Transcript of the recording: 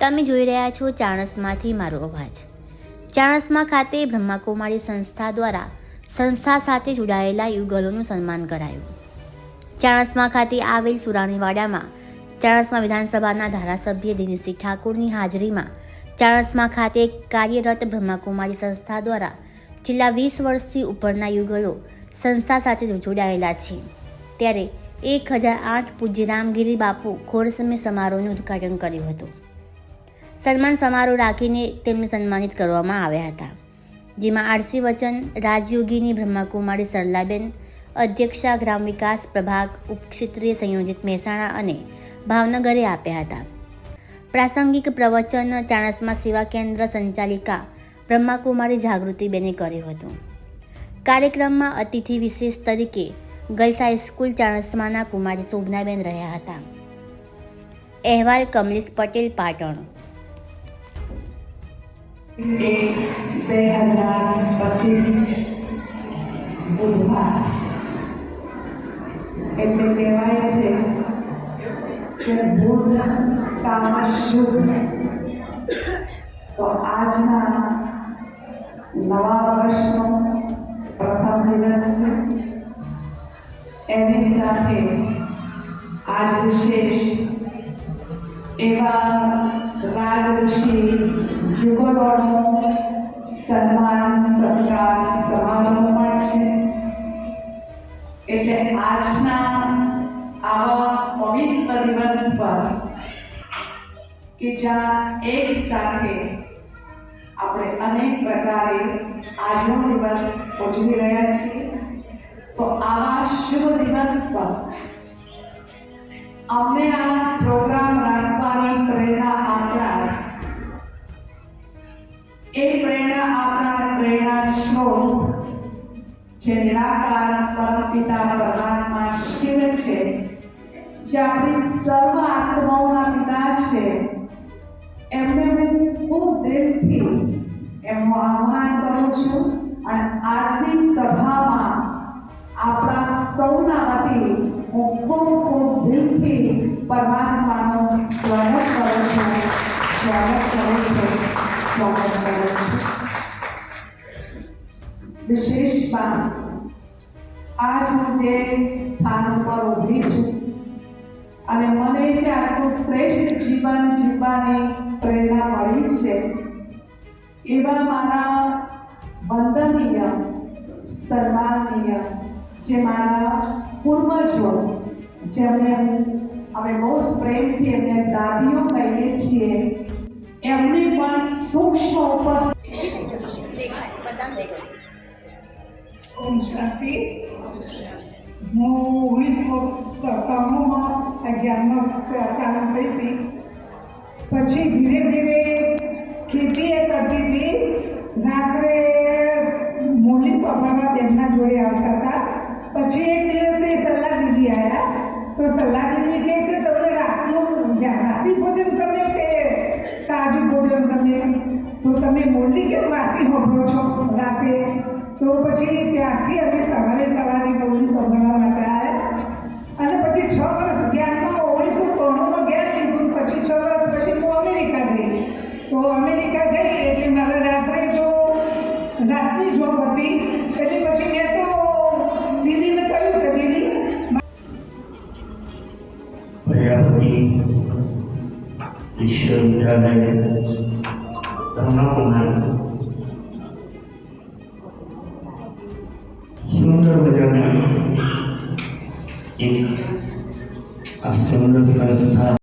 તમે જોઈ રહ્યા છો ચાણસમાંથી મારો અવાજ. ચાણસમા ખાતે બ્રહ્માકુમારી સંસ્થા દ્વારા સંસ્થા સાથે જોડાયેલા યુગલોનું સન્માન કરાયું. ચાણસમા ખાતે આવેલ સુરાણીવાડામાં ચાણસમા વિધાનસભાના ધારાસભ્ય દિનેશસિંહ ઠાકોરની હાજરીમાં ચાણસમા ખાતે કાર્યરત બ્રહ્માકુમારી સંસ્થા દ્વારા છેલ્લા વીસ વર્ષથી ઉપરના યુગલો સંસ્થા સાથે જોડાયેલા છે. ત્યારે એક હજાર આઠ પૂજ્ય રામગીરી બાપુ ખોરસમે સમારોહનું ઉદ્ઘાટન કર્યું હતું. સન્માન સમારોહ રાખીને તેમને સન્માનિત કરવામાં આવ્યા હતા. જેમાં આરસી વચન, રાજયોગીની બ્રહ્માકુમારી સરલાબેન, અધ્યક્ષા ગ્રામ વિકાસ પ્રભાગ, ઉપક્ષેત્રીય સંયોજિત મહેસાણા અને ભાવનગરે આપ્યા હતા. પ્રાસંગિક પ્રવચન ચાણસમા સેવા કેન્દ્ર સંચાલિકા બ્રહ્માકુમારી જાગૃતિબેને કર્યું હતું. કાર્યક્રમમાં અતિથિ વિશેષ તરીકે ગર્લ્સ હાઈસ્કૂલ ચાણસમાના કુમારી શોભનાબેન રહ્યા હતા. અહેવાલ કમલેશ પટેલ પાટણ. એક બે હજાર પચીસ બુધવાર એટલે કહેવાય છે કે બુધ કામ શુભ તો આજના નવા વર્ષનો પ્રથમ દિવસ છે એની સાથે આજ વિશેષ એવા રાજઋષિ યુગલોનો સન્માન, સત્કાર, સમારોહ પણ છે. એટલે આજના આવા પવિત્ર દિવસ પર કે જ્યાં એક સાથે આપણે અનેક પ્રકારે આજનો દિવસ ઉજવી રહ્યા છીએ, તો આવા શુભ દિવસ પર અમને આ પ્રોગ્રામ રાખવાની જે નિરાકાર પરમપિતા પરમાત્મા શિવ છે, જે આપણી સર્વ આત્માઓના પિતા છે, એમને હું ખૂબ દિલથી એમનું આહ્વાન કરું છું અને આજની સભામાં આપણા સૌના વતી હું ખૂબ ખૂબ દિલથી પરમાત્માનું સ્વાગત કરું છું, સ્વાગત કરું છું, સ્વાગત કરું છું. વિશેષમાં આજ હું જે સ્થાન ઉપર ઊભી છું અને મને જે આટલું શ્રેષ્ઠ જીવન જીવવાની પ્રેરણા મળી છે, એવા મારા વંદનીય સન્માનીય જે મારા પૂર્વજો, જેમને અમે બહુ જ પ્રેમથી એમને દાદીઓ કહીએ છીએ, એમની પણ સૂક્ષ્મ ઉપસ્થિતિ. ઓમ શાંતિ. હું ઓગણીસો સત્તાણુંમાં અગિયારમાં ચાલુ થઈ હતી. પછી ધીરે ધીરે ખેતી એ કરતી હતી. રાત્રે મોડી સભામાં બેનના જોડે આવતા હતા. પછી એક દિવસ એ સલાહ દીદી આવ્યા તો સલાહ દીદી કે તમે રાતનું વાસી ભોજન તમે કે તાજું ભોજન તમે તો તમે મોરલી કેમ વાસી રાતે તો પછી ત્યાંથી અમે સવારે સવારે મોરલી સંભળવા માટે આવ્યા અને પછી છ વર્ષ જ્ઞાનમાં ઓગણીસો ત્રાણુંમાં જ્ઞાન લીધું. પછી છ વર્ષ પછી હું અમેરિકા ગઈ. તો અમેરિકા ગઈ એટલે મારે રાત્રે તો રાતની જોબ હતી. એટલે પછી મેં તો દીદીને કહ્યું કે દીદી પ્રજાપતિ વિશ્વવિદ્યાલય ધર્મકુમાર સુંદર મજાની એક આ સુંદર સંસ્થા